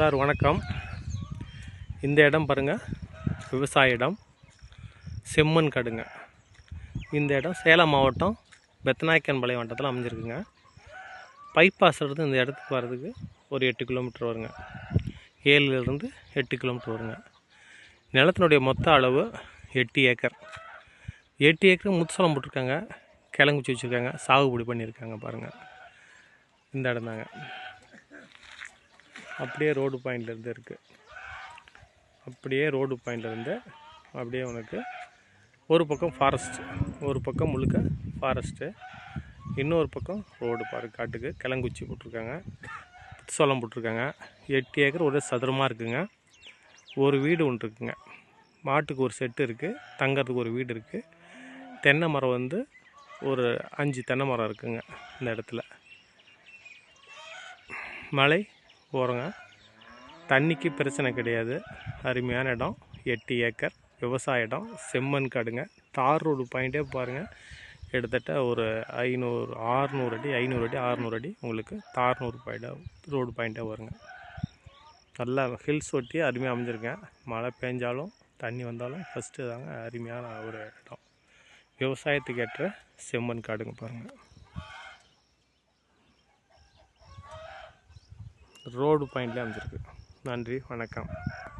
Sir வணக்கம். இந்த இடம் பாருங்கள் விவசாய இடம். செம்மண் கடுங்க. இந்த இடம் சேலம் மாவட்டம் பெத்தநாயக்கன்பாளையம் வட்டத்தில் அமைஞ்சிருக்குங்க. பைபாஸ் இந்த இடத்துக்கு வர்றதுக்கு ஒரு எட்டு கிலோமீட்டர் வருங்க. ஏழுலேருந்து எட்டு கிலோமீட்டர் வருங்க. நிலத்தினுடைய மொத்த அளவு எட்டு ஏக்கர். எட்டு ஏக்கர் முத்துசலம் போட்டிருக்காங்க. கிழங்குச்சி வச்சுருக்காங்க. சாகுபடி பண்ணியிருக்காங்க பாருங்கள் இந்த இடம் தாங்க. அப்படியே ரோடு பாயிண்ட்லேருந்து இருக்குது அப்படியே ரோடு பாயிண்ட்லேருந்து அப்படியே உனக்கு ஒரு பக்கம் ஃபாரஸ்ட் ஒரு பக்கம் முழுக்க ஃபாரஸ்ட்டு இன்னொரு பக்கம் ரோடு பாரு காட்டுக்கு கிளங்குச்சி போட்டிருக்காங்க சோளம் போட்டிருக்காங்க. எட்டு ஏக்கர் ஒரே சதுரமாக இருக்குங்க. ஒரு வீடு ஒன்று இருக்குங்க. மாட்டுக்கு ஒரு செட்டு இருக்குது தங்கறதுக்கு ஒரு வீடு இருக்குது தென்னை மரம் வந்து ஒரு அஞ்சு தென்னை மரம் இருக்குங்க இந்த இடத்துல. மலை போகிறோங்க தண்ணிக்கு பிரச்சனை கிடையாது. அருமையான இடம். எட்டு ஏக்கர். விவசாய இடம். செம்மண் காடுங்க. தார் ரோடு பாயிண்ட்டே பாருங்கள் கிட்டத்தட்ட ஒரு ஐநூறு ஆறுநூறு அடி ஐநூறு அடி ஆறுநூறு அடி உங்களுக்கு தார்நூறு பாயிண்டாக ரோடு பாயிண்ட்டே வருங்க. நல்லா ஹில்ஸ் ஒட்டி அருமையாக அமைஞ்சிருக்கேன் மழை பெஞ்சாலும் தண்ணி வந்தாலும் ஃபஸ்ட்டு தாங்க அருமையான ஒரு இடம். விவசாயத்துக்கு ஏற்ற செம்மண் காடுங்க பாருங்கள் ரோடு பாயிண்ட்லேயே அமைஞ்சிருக்கு. நன்றி வணக்கம்.